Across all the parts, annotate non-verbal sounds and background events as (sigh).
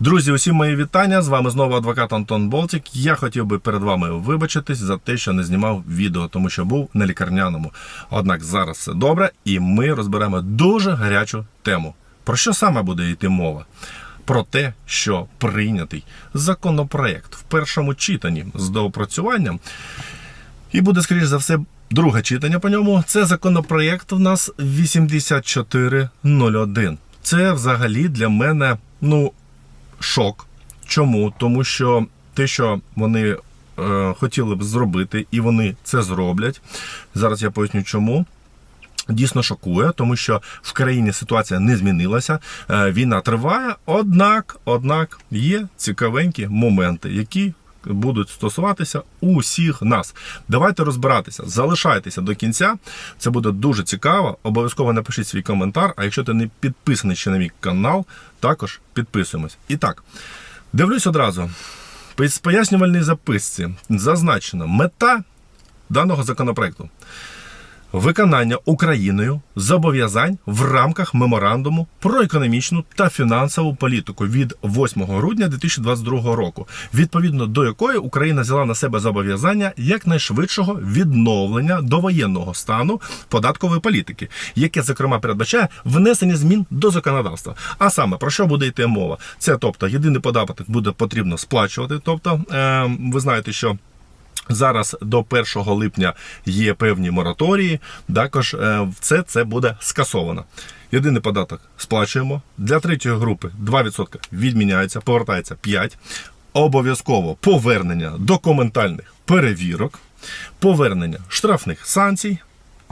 Друзі, усім мої вітання. З вами знову адвокат Антон Болтік. Я хотів би перед вами вибачитись за те, що не знімав відео, тому що був на лікарняному. Однак зараз все добре, і ми розберемо дуже гарячу тему. Про що саме буде йти мова? Про те, що прийнятий законопроект в першому читанні з доопрацюванням, і буде, скоріш за все, друге читання по ньому. Це законопроект у нас 8401. Це взагалі для мене, ну, шок. Чому? Тому що те, що вони е, хотіли б зробити, і вони це зроблять. Зараз я поясню, чому. Дійсно шокує, тому що в країні ситуація не змінилася. е, Війна триває, однак, однак є цікавенькі моменти, які будуть стосуватися усіх нас. Давайте розбиратися, залишайтеся до кінця. Це буде дуже цікаво. Обов'язково напишіть свій коментар. А якщо ти не підписаний ще на мій канал, також підписуємось. І так, дивлюсь одразу. З пояснювальній записці зазначено мета даного законопроекту виконання Україною зобов'язань в рамках меморандуму про економічну та фінансову політику від 8 грудня 2022 року, відповідно до якої Україна взяла на себе зобов'язання якнайшвидшого відновлення довоєнного стану податкової політики, яке зокрема передбачає внесення змін до законодавства. А саме про що буде йти мова? Це тобто єдиний податок буде потрібно сплачувати. Тобто, е, ви знаєте, що. Зараз до 1 липня є певні мораторії. Також е, все це буде скасовано. Єдиний податок сплачуємо. Для третьої групи 2% відміняється, повертається 5%. Обов'язково повернення документальних перевірок, повернення штрафних санкцій,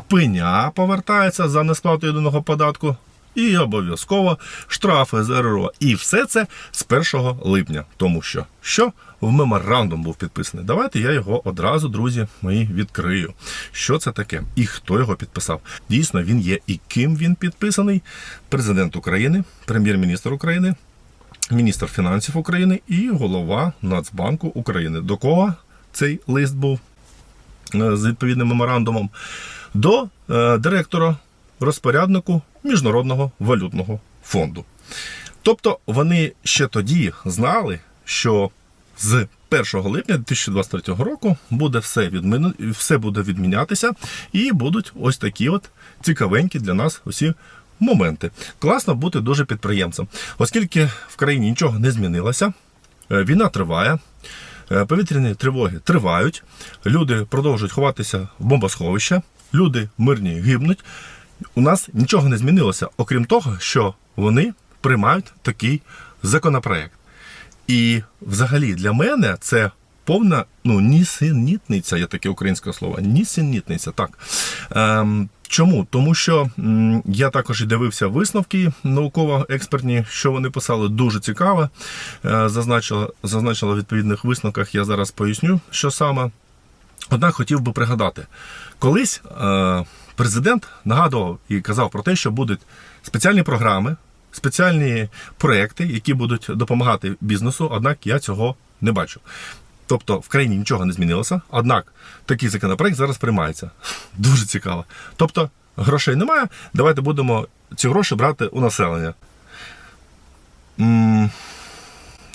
пеня повертається за несплату єдиного податку. І обов'язково штрафи з РРО. І все це з 1 липня. Тому що що в меморандум був підписаний. Давайте я його одразу, друзі, мої відкрию. Що це таке і хто його підписав? Дійсно, він є і ким він підписаний: президент України, прем'єр-міністр України, міністр фінансів України і голова Нацбанку України. До кого цей лист був е, з відповідним меморандумом? До е, директора розпоряднику Міжнародного валютного фонду. Тобто вони ще тоді знали, що з 1 липня 2023 року буде все відміну, все буде відмінятися, і будуть ось такі от цікавенькі для нас усі моменти. Класно бути дуже підприємцем, оскільки в країні нічого не змінилося, е, війна триває. е, Повітряні тривоги тривають, люди продовжують ховатися в бомбосховища, люди мирні гибнуть. У нас нічого не змінилося, окрім того, що вони приймають такий законопроект. І взагалі для мене це повна ну, нісенітниця, є таке українське слово. Нісенітниця, так. Ем, чому? Тому що м, я також і дивився висновки науково-експертні, що вони писали, дуже цікаво. Е, зазначила, зазначила в відповідних висновках, я зараз поясню, що саме. Однак хотів би пригадати, колись е, президент нагадував і казав про те, що будуть спеціальні програми, спеціальні проекти, які будуть допомагати бізнесу, однак я цього не бачу. Тобто в країні нічого не змінилося, однак такий законопроект зараз приймається. (laughs) Дуже цікаво. Тобто грошей немає, давайте будемо ці гроші брати у населення.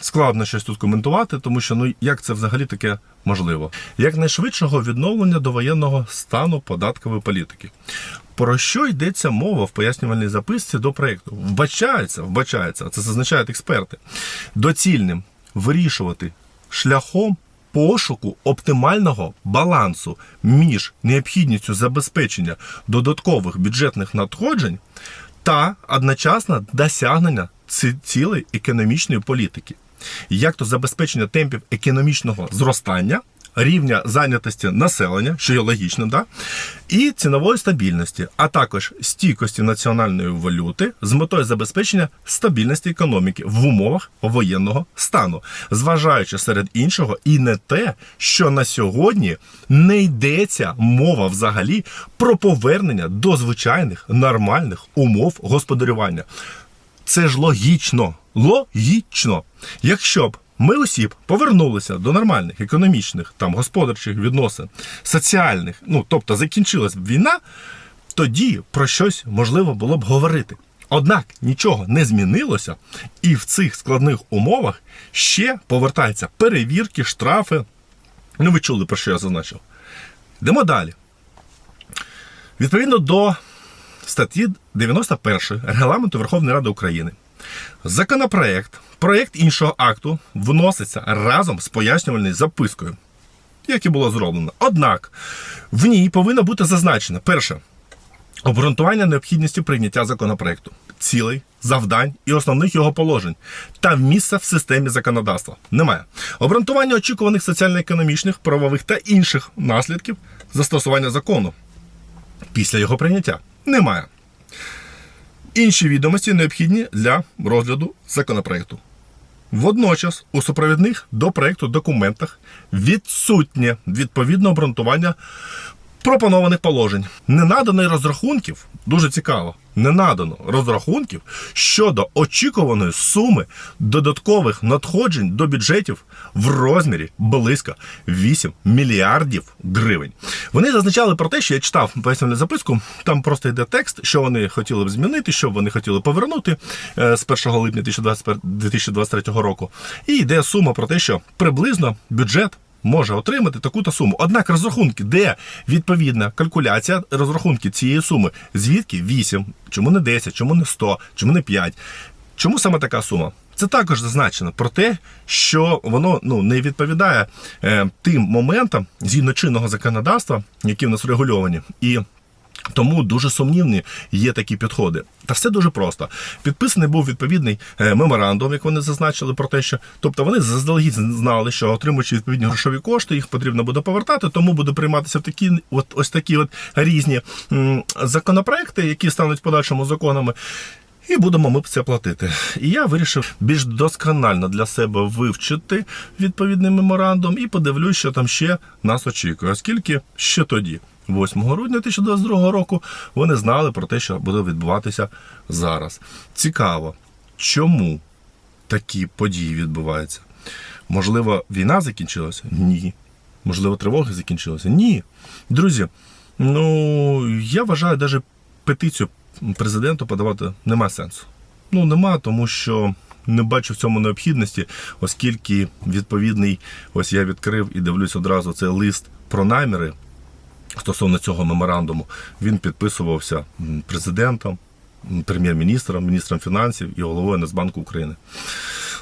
Складно щось тут коментувати, тому що ну як це взагалі таке можливо? Якнайшвидшого відновлення до воєнного стану податкової політики. Про що йдеться мова в пояснювальній записці до проєкту? Вбачається, вбачається, це зазначають експерти. Доцільним вирішувати шляхом пошуку оптимального балансу між необхідністю забезпечення додаткових бюджетних надходжень та одночасно досягнення ці- цілей економічної політики, як то забезпечення темпів економічного зростання, рівня зайнятості населення, що є логічним, да? і цінової стабільності, а також стійкості національної валюти з метою забезпечення стабільності економіки в умовах воєнного стану, зважаючи серед іншого і не те, що на сьогодні не йдеться мова взагалі про повернення до звичайних нормальних умов господарювання. Це ж логічно. Логічно. Якщо б ми осіб повернулися до нормальних економічних, там господарчих відносин, соціальних, ну тобто закінчилась б війна, тоді про щось можливо було б говорити. Однак нічого не змінилося, і в цих складних умовах ще повертаються перевірки, штрафи. Ну, ви чули, про що я зазначив. Йдемо далі. Відповідно до статті 91 Регламенту Верховної Ради України, законопроект, проєкт іншого акту вноситься разом з пояснювальною запискою, як і було зроблено. Однак в ній повинно бути зазначено перше. Обґрунтування необхідності прийняття законопроекту, цілей, завдань і основних його положень та місця в системі законодавства немає. Обґрунтування очікуваних соціально-економічних, правових та інших наслідків застосування закону після його прийняття немає. Інші відомості необхідні для розгляду законопроекту. Водночас у супровідних до проекту документах відсутнє відповідне обґрунтування пропонованих положень. Не надано розрахунків, дуже цікаво, не надано розрахунків щодо очікуваної суми додаткових надходжень до бюджетів в розмірі близько 8 мільярдів гривень. Вони зазначали про те, що я читав пояснювальну записку. Там просто йде текст, що вони хотіли б змінити, що вони хотіли повернути е, з 1 липня 2021 2023 року. І йде сума про те, що приблизно бюджет може отримати таку-то суму. Однак розрахунки, де відповідна калькуляція розрахунки цієї суми, звідки? 8, чому не 10, чому не 100, чому не 5, чому саме така сума? Це також зазначено про те, що воно ну не відповідає е, тим моментам згідно чинного законодавства, які в нас регульовані, і тому дуже сумнівні є такі підходи. Та все дуже просто. Підписаний був відповідний е, меморандум, як вони зазначили про те, що тобто вони заздалегідь знали, що отримуючи відповідні грошові кошти, їх потрібно буде повертати, тому буде прийматися такі, от ось такі от різні законопроекти, які стануть подальшими законами. І будемо ми це платити. І я вирішив більш досконально для себе вивчити відповідний меморандум і подивлюсь, що там ще нас очікує, оскільки ще тоді. 8 грудня 2022 року вони знали про те, що буде відбуватися зараз. Цікаво, чому такі події відбуваються? Можливо, війна закінчилася? Ні. Можливо, тривоги закінчилися? Ні. Друзі, ну я вважаю, навіть петицію президенту подавати нема сенсу. Ну, нема, тому що не бачу в цьому необхідності, оскільки відповідний, ось я відкрив і дивлюсь одразу цей лист про наміри стосовно цього меморандуму. Він підписувався президентом, прем'єр-міністром, міністром фінансів і головою Нацбанку України.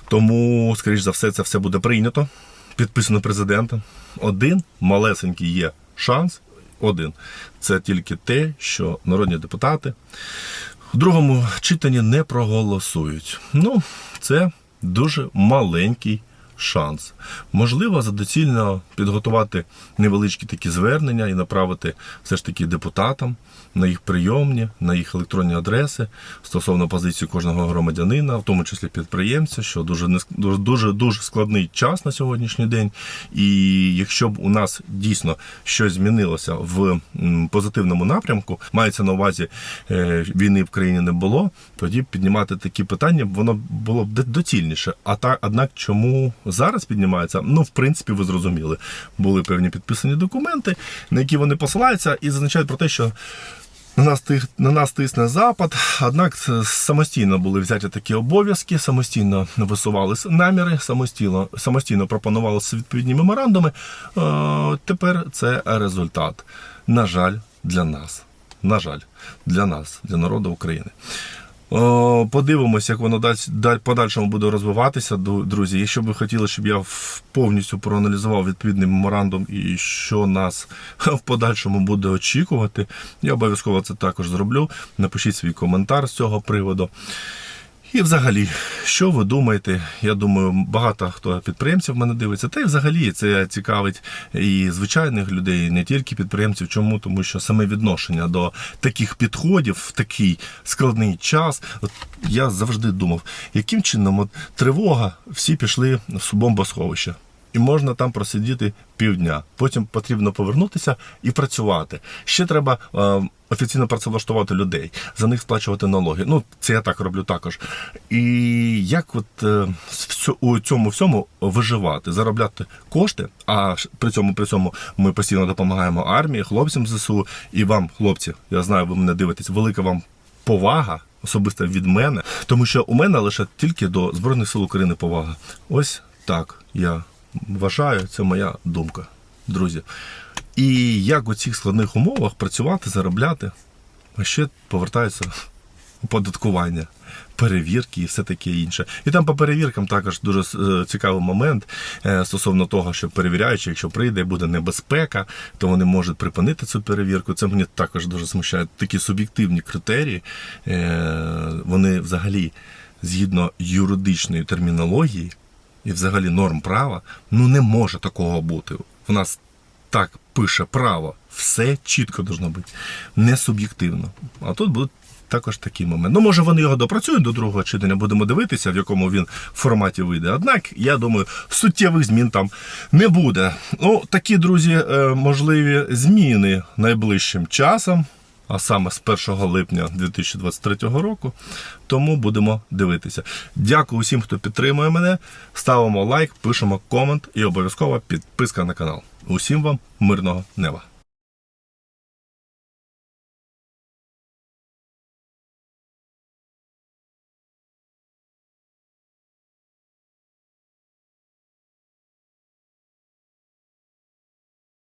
Тому, скоріш за все, це все буде прийнято, підписано президентом. Один малесенький є шанс. Один. Це тільки те, що народні депутати в другому читанні не проголосують. Ну, це дуже маленький шанс. Можливо, за доцільно підготувати невеличкі такі звернення і направити все ж таки депутатам на їх прийомні, на їх електронні адреси стосовно позиції кожного громадянина, в тому числі підприємця, що дуже дуже дуже складний час на сьогоднішній день. І якщо б у нас дійсно щось змінилося в позитивному напрямку, мається на увазі е, війни в країні не було, тоді піднімати такі питання воно було б доцільніше. А так, однак, чому зараз піднімається? Ну, в принципі, ви зрозуміли, були певні підписані документи, на які вони посилаються, і зазначають про те, що. На нас, тих, на нас тисне запад, однак самостійно були взяті такі обов'язки, самостійно висувалися наміри, самостійно, самостійно пропонувалися відповідні меморандуми. Е, тепер це результат. На жаль, для нас. На жаль, для нас, для народу України. О, подивимося, як воно подальшому буде розвиватися, друзі. Якщо б ви хотіли, щоб я повністю проаналізував відповідний меморандум і що нас (laughs) в подальшому буде очікувати, я обов'язково це також зроблю. Напишіть свій коментар з цього приводу. І взагалі, що ви думаєте? Я думаю, багато хто підприємців мене дивиться. Та й взагалі це цікавить і звичайних людей, і не тільки підприємців. Чому? Тому що саме відношення до таких підходів в такий складний час. От я завжди думав, яким чином от тривога, всі пішли в бомбосховище. І можна там просидіти півдня. Потім потрібно повернутися і працювати. Ще треба е, офіційно працевлаштувати людей, за них сплачувати налоги. Ну, це я так роблю також. І як от е, у цьому всьому виживати, заробляти кошти, а при цьому при цьому ми постійно допомагаємо армії, хлопцям ЗСУ і вам, хлопці, я знаю, ви мене дивитесь, велика вам повага особисто від мене, тому що у мене лише тільки до Збройних сил України повага. Ось так я вважаю, це моя думка, друзі. І як у цих складних умовах працювати, заробляти, а ще повертаються оподаткування, перевірки і все таке інше. І там по перевіркам також дуже е, цікавий момент е, стосовно того, що перевіряючи, якщо прийде, буде небезпека, то вони можуть припинити цю перевірку. Це мені також дуже смущає. Такі суб'єктивні критерії, е, вони взагалі згідно юридичної термінології і взагалі норм права, ну не може такого бути. В нас так пише право, все чітко должно бути, не суб'єктивно. А тут будуть також такий момент. Ну, може, вони його допрацюють до другого читання, будемо дивитися, в якому він форматі вийде. Однак, я думаю, суттєвих змін там не буде. Ну, такі, друзі, е, можливі зміни найближчим часом. А саме з 1 липня 2023 року. Тому будемо дивитися. Дякую усім, хто підтримує мене. Ставимо лайк, пишемо комент і обов'язково підписка на канал. Усім вам мирного неба!